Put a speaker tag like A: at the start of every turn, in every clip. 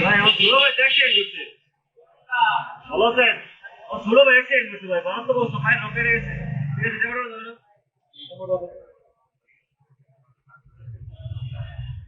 A: ভাই আমার ছোট ভাই অ্যাক্সিডেন্ট করছে ভালো আছেন আমার ছোট ভাই অ্যাক্সিডেন্ট করছে ভাই বানাতে বলছো ভাই নকে গেছে ঠিক আছে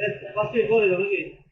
A: আর একটু ভালো করে চিকিৎসা করো আম্মু